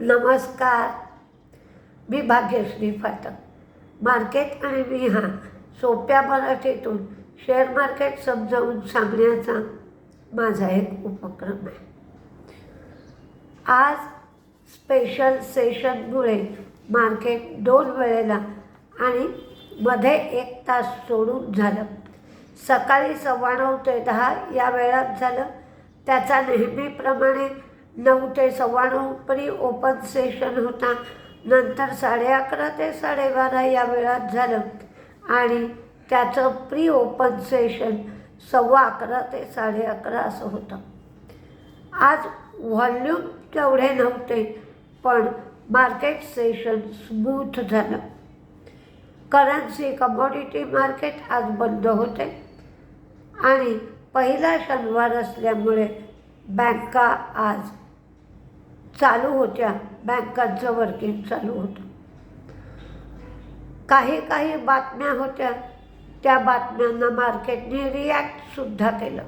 नमस्कार. मी भाग्यश्री फाटक. मार्केट आणि मी हा सोप्या मराठीतून शेअर मार्केट समजावून सांगण्याचा माझा एक उपक्रम आहे. आज स्पेशल सेशनमुळे मार्केट दोन वेळेला आणि मध्ये एक तास सोडून झालं. सकाळी सव्वा नऊ ते दहा या वेळात झालं. त्याचा नेहमीप्रमाणे नऊ ते सव्वा नऊपरी ओपन सेशन होता. नंतर साडे अकरा ते साडेबारा या वेळात झालं. आणि त्याचं प्री ओपन सेशन सव्वा अकरा ते साडे अकरा असं होतं. आज व्हॉल्यूम तेवढे नव्हते पण मार्केट सेशन स्मूथ झालं. करन्सी कमोडिटी मार्केट आज बंद होते. आणि पहिला शनिवार असल्यामुळे बँका आज चालू होत्या. बँकांचं वर्किंग चालू होतं. काही काही बातम्या होत्या. त्या बातम्यांना मार्केटने रिॲक्टसुद्धा केलं.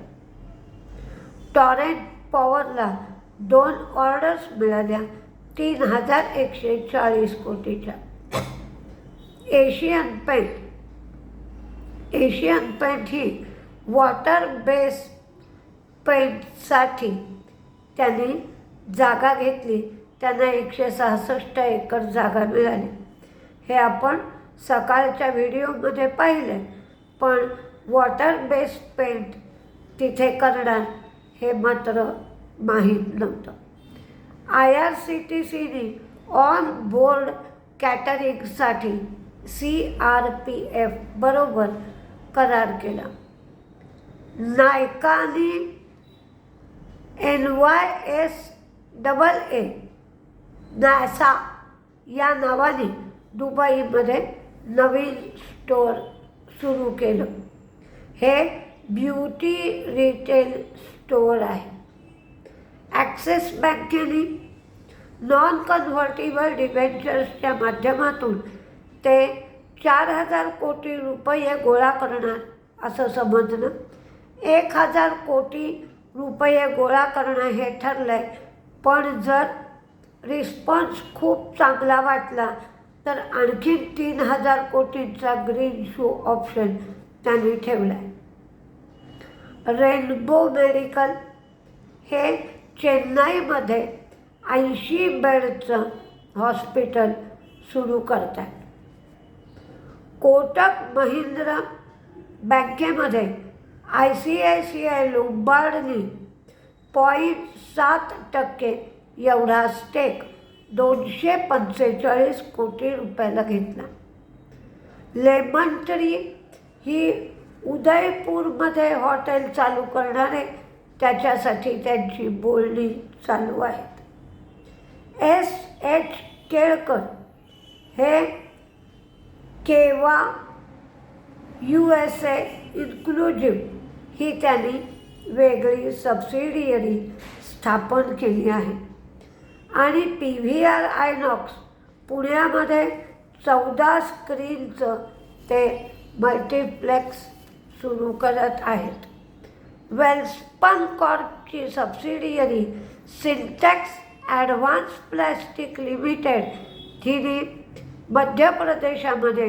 टॉरेंट पॉवरला दोन ऑर्डर्स मिळाल्या. तीन हजार एकशे चाळीस कोटीच्या. Asian paint. एशियन पेंट ही वॉटर बेस पेंटसाठी त्यांनी जागा घेतली त्यांना एकशे सहासष्ट एकर जागा मिळाली. हे आपण सकाळच्या व्हिडिओमध्ये पाहिले पण वॉटर बेस्ड पेंट तिथे करणार हे मात्र माहीत नव्हतं. आय आर सी टी सीने ऑन बोर्ड कॅटरिंगसाठी सी आर पी एफ बरोबर करार केला. नायकाने N Y S double A NASA या नावाने दुबईमध्ये नवीन स्टोअर सुरू केलं. हे ब्युटी रिटेल स्टोअर आहे. ॲक्सिस बँकेने नॉन कन्व्हर्टेबल डिबेंचर्सच्या माध्यमातून ते चार हजार कोटी रुपये गोळा करणार असं समजणं एक हजार कोटी रुपये गोळा करणं हे ठरलं आहे पण जर रिस्पॉन्स खूप चांगला वाटला तर आणखी तीन हजार कोटींचा ग्रीन शू ऑप्शन त्यांनी ठेवला आहे रेनबो मेडिकल हे चेन्नईमध्ये ऐंशी बेडचं हॉस्पिटल सुरू करत आहे कोटक महिंद्रा बँकेमध्ये I C I C I लोंबार्डनी point सात टक्के एवढा स्टेक दोनशे पंचेचाळीस कोटी रुपयाला घेतला. लेमन ट्री ही उदयपूरमध्ये हॉटेल चालू करणारे त्याच्यासाठी त्यांची बोलणी चालू आहेत एस एच केळकर हे Keva U S A inclusive ही त्यांनी वेगळी सबसिडियरी स्थापन केली आहे. आणि पी व्ही आर आयनॉक्स पुण्यामध्ये चौदा स्क्रीनचं ते मल्टिप्लेक्स सुरू करत आहेत. Welspun कॉर्पची subsidiary Sintex advance plastic limited हिने मध्य प्रदेशामध्ये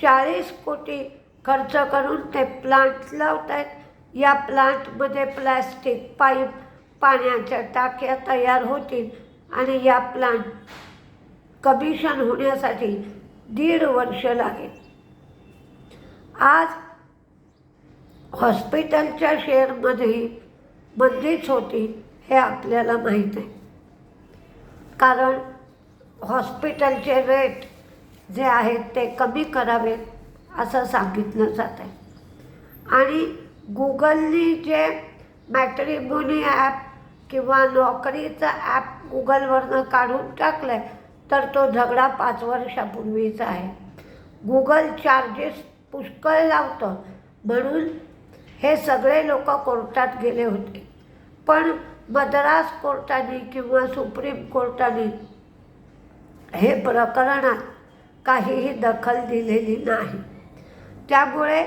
चाळीस कोटी खर्च करून ते प्लांट लावत आहेत या प्लांटमध्ये प्लॅस्टिक पाईप पाण्याच्या टाक्या तयार होतील आणि या प्लांट कमिशन होण्यासाठी दीड वर्ष लागेल. आज हॉस्पिटलच्या शेअरमध्येही मंदीच होती हे आपल्याला माहीत आहे. कारण हॉस्पिटलचे रेट जे आहेत ते कमी करावेत असं सांगितलं जात आहे. आणि गुगलनी जे मॅट्रिमोनी ॲप किंवा नोकरीचं ॲप गुगलवरनं काढून टाकलं आहे तर तो झगडा पाच वर्षापूर्वीचा आहे. गुगल चार्जेस पुष्कळ लावतं. म्हणून हे सगळे लोक कोर्टात गेले होते. पण मद्रास कोर्टाने किंवा सुप्रीम कोर्टाने हे प्रकरणात काहीही दखल दिलेली नाही. त्यामुळे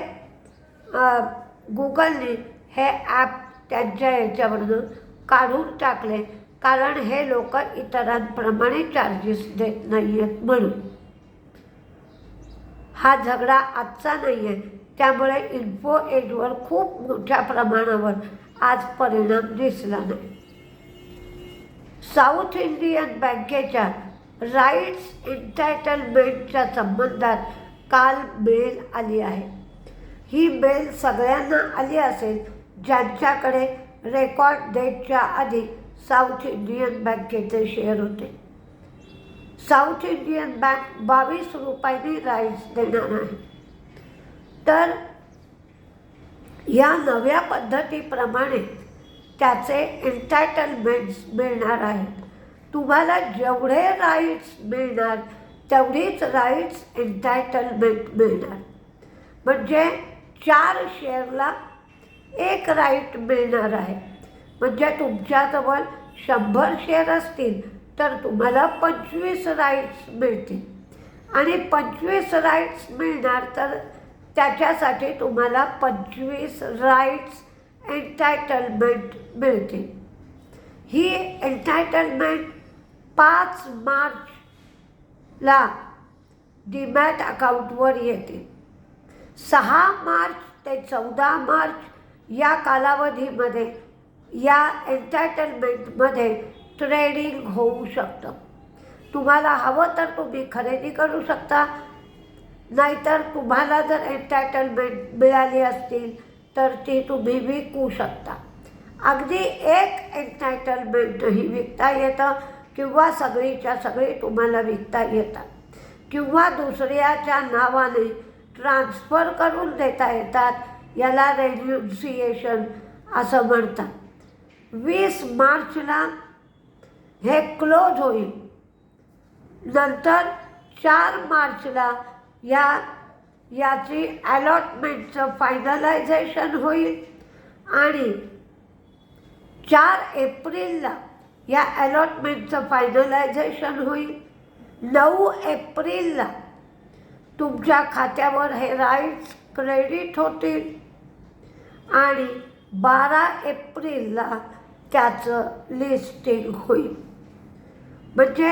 गुगलने हे ॲप त्यांच्या याच्यावरनं काढून टाकले कारण हे लोक इतरांप्रमाणे चार्जेस देत नाही आहेत म्हणून. हा झगडा आजचा नाही आहे त्यामुळे इन्फो एजवर खूप मोठ्या प्रमाणावर आज परिणाम दिसला नाही. साऊथ इंडियन बँकेच्या राईट्स एन्टायटलमेंटच्या संबंधात काल मेल आली आहे. ही मेल सगळ्यांना आली असेल ज्यांच्याकडे रेकॉर्ड डेटच्या आधी साऊथ इंडियन बँकेचे शेअर होते. साऊथ इंडियन बँक बावीस रुपयांनी राईट्स देणार आहे. तर या नव्या पद्धतीप्रमाणे त्याचे एन्टायटलमेंट्स मिळणार आहेत. तुम्हाला जेवढे राईट्स मिळणार तेवढीच राईट्स एन्टायटलमेंट मिळणार. म्हणजे चार शेअरला एक राईट मिळणार आहे. म्हणजे तुमच्याजवळ शंभर शेअर असतील तर तुम्हाला पंचवीस राईट्स मिळतील. आणि पंचवीस राईट्स मिळणार तर त्याच्यासाठी तुम्हाला पंचवीस राईट्स एन्टायटलमेंट मिळतील. ही एन्टायटलमेंट पाच मार्चला डीमॅट अकाउंटवर येते. सहा मार्च ते चौदा मार्च या कालावधीमध्ये या एंटरटेनमेंटमध्ये ट्रेडिंग होऊ शकतं. तुम्हाला हवं तर तुम्ही खरेदी करू शकता. नाहीतर तुम्हाला जर एंटरटेनमेंट मिळाली असतील तर ती तुम्ही विकू शकता. अगदी एक एंटरटेनमेंटही विकता येतं किंवा सगळीच्या सगळी तुम्हाला विकता येतात. किंवा दुसऱ्याच्या नावाने ट्रान्सफर करून देता येतात. याला रेन्युन्सिएशन असं म्हणतात. वीस मार्चला हे क्लोज होईल. नंतर चार मार्चला या याची अलॉटमेंटचं फायनलायझेशन होईल. आणि चार एप्रिलला या अलॉटमेंटचं फायनलायझेशन होईल. नऊ एप्रिलला तुमच्या खात्यावर हे राईट्स क्रेडिट होतील. आणि बारा एप्रिलला त्याचं लिस्टिंग होईल. म्हणजे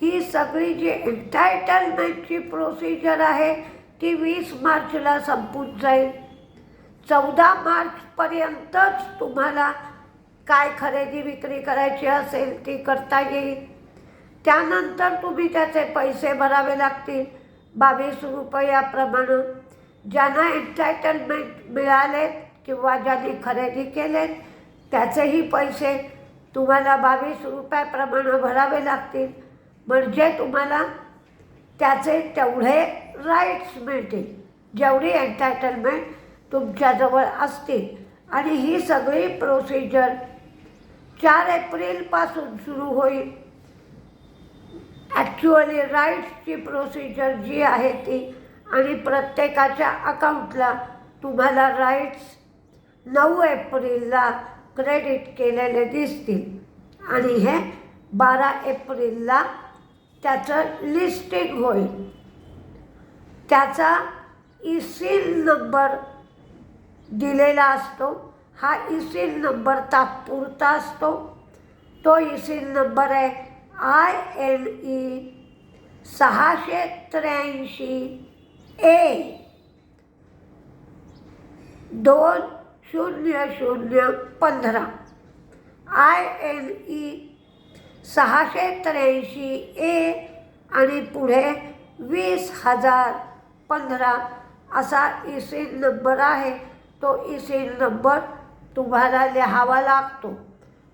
ही सगळी जी एन्टायटलमेंटची प्रोसिजर आहे ती वीस मार्चला संपून जाईल. चौदा मार्चपर्यंतच तुम्हाला काय खरेदी विक्री करायची असेल ती करता येईल. त्यानंतर तुम्ही त्याचे पैसे भरावे लागतील. बावीस रुपयाप्रमाणे. ज्यांना एन्टायटलमेंट मिळाले किंवा ज्यांनी खरेदी केले त्याचेही पैसे तुम्हाला बावीस रुपयाप्रमाणे भरावे लागतील. म्हणजे तुम्हाला त्याचे तेवढे राईट्स मिळतील. जेवढी एन्टायटलमेंट तुमच्याजवळ असतील. आणि ही सगळी प्रोसिजर चार एप्रिलपासून सुरू होईल. ॲक्च्युअली राईट्सची प्रोसिजर जी आहे ती आणि प्रत्येकाच्या अकाउंटला तुम्हाला राईट्स नऊ एप्रिलला क्रेडिट केलेले दिसतील. आणि हे बारा एप्रिलला त्याचं लिस्टिंग होईल. त्याचा इसील नंबर दिलेला असतो. हा इसील नंबर तात्पुरता असतो. तो इसील नंबर आहे आय एन ई सहाशे त्र्याऐंशी ए. दोन शून्य शून्य पंधरा. आय एन ई सहाशे त्र्याऐंशी ए आणि पुढे वीस हजार पंधरा. असा इसील नंबर आहे. तो इसील नंबर तुम्हाला लिहावा लागतो.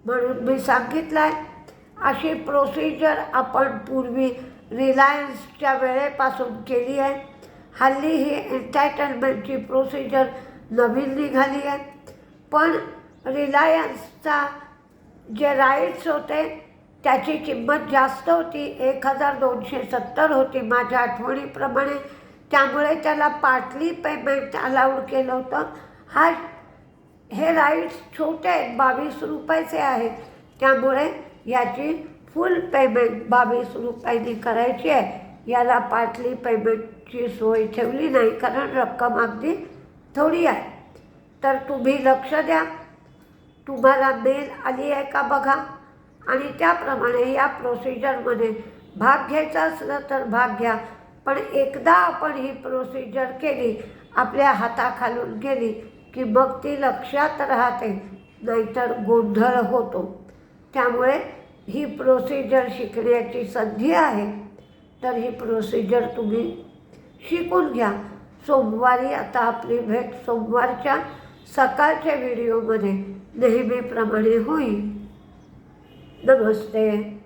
म्हणून मी सांगितलं आहे अशी प्रोसिजर आपण पूर्वी रिलायन्सच्या वेळेपासून केली आहे. हल्ली ही एन्टायटलमेंटची प्रोसिजर नवीन निघाली आहे. पण रिलायन्सचा जे राईट्स होते त्याची किंमत जास्त होती. एक हजार दोनशे सत्तर होती माझ्या आठवणीप्रमाणे. त्यामुळे त्याला पार्टली पेमेंट अलाउड केलं होतं. हा हे राईट्स छोटे आहेत बावीस रुपयाचे आहेत. त्यामुळे याची फुल पेमेंट बावीस रुपयांनी करायची आहे. याला पाटली पेमेंटची सोय ठेवली नाही कारण रक्कम अगदी थोडी आहे. तर तुम्ही लक्ष द्या. तुम्हाला मेल आली आहे का बघा? आणि त्याप्रमाणे या प्रोसिजरमध्ये भाग घ्यायचा असलं तर भाग घ्या. पण एकदा आपण ही प्रोसिजर केली आपल्या हाताखालून गेली की मग ती लक्षात राहते नाहीतर गोंधळ होतो. त्यामुळे ही प्रोसिजर शिकण्याची संधी आहे. तर ही प्रोसिजर तुम्ही शिकून घ्या. सोमवारी आता आपली भेट सोमवारच्या सकाळच्या व्हिडिओमध्ये नेहमीप्रमाणे होईल. नमस्ते.